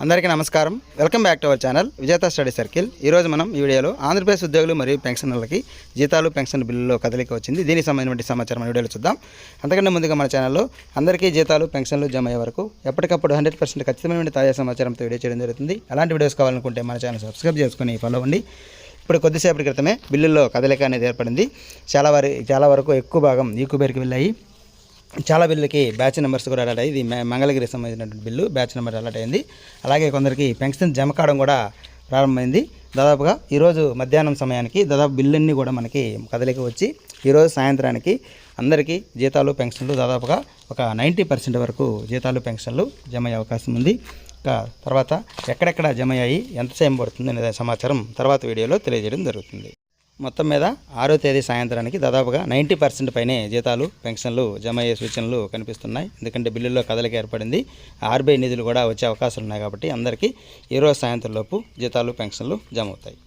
అందరికీ నమస్కారం. Welcome back to our channel Vijetha study circle. ఈరోజు మనం ఈ వీడియోలో ఆంధ్రప్రదేశ్ ఉద్యోగులు మరియు పెన్షనర్లకి జీతాలు పెన్షన్ బిల్లులో కదలిక వచ్చింది. దీనికి సంబంధించిన సమాచారం మన వీడియోలో చూద్దాం. అంతకంటే ముందుగా మన ఛానల్లో అందరికీ జీతాలు పెన్షన్లు జమ అయ్యే వరకు ఎప్పటికప్పుడు హండ్రెడ్ పర్సెంట్ ఖచ్చితమైన తాజా సమాచారంతో వీడియో చేయడం జరుగుతుంది. అలాంటి వీడియోస్ కావాలనుకుంటే మన ఛానల్ సబ్స్క్రైబ్ చేసుకుని ఫాలో అవ్వండి. ఇప్పుడు కొద్దిసేపటి క్రితమే బిల్లుల్లో కదలిక అనేది ఏర్పడింది. చాలా వారి చాలా వరకు ఎక్కువ భాగం ఈకుబేరికి వెళ్ళాయి. చాలా బిల్లులకి బ్యాచ్ నెంబర్స్ కూడా అలాట్ అయ్యి ఇది మంగళగిరికి సంబంధించినటువంటి బిల్లు బ్యాచ్ నెంబర్ అలాట్ అయింది. అలాగే కొందరికి పెన్షన్ జమ కావడం కూడా ప్రారంభమైంది. దాదాపుగా ఈరోజు మధ్యాహ్నం సమయానికి దాదాపు బిల్లులన్నీ కూడా మనకి కదలిక వచ్చి ఈరోజు సాయంత్రానికి అందరికీ జీతాలు పెన్షన్లు దాదాపుగా ఒక నైంటీ పర్సెంట్ వరకు జీతాలు పెన్షన్లు జమ అయ్యే అవకాశం ఉంది. ఇంకా తర్వాత ఎక్కడెక్కడ జమ అయ్యాయి ఎంత సమయం పడుతుంది అనే సమాచారం తర్వాత వీడియోలో తెలియజేయడం జరుగుతుంది. మొత్తం మీద ఆరో తేదీ సాయంత్రానికి దాదాపుగా నైంటీ పర్సెంట్ పైనే జీతాలు పెన్షన్లు జమ అయ్యే సూచనలు కనిపిస్తున్నాయి. ఎందుకంటే బిల్లుల్లో కదలిక ఏర్పడింది. ఆర్బీఐ నిధులు కూడా వచ్చే అవకాశాలు ఉన్నాయి కాబట్టి అందరికీ ఈరోజు సాయంత్రంలోపు జీతాలు పెన్షన్లు జమ అవుతాయి.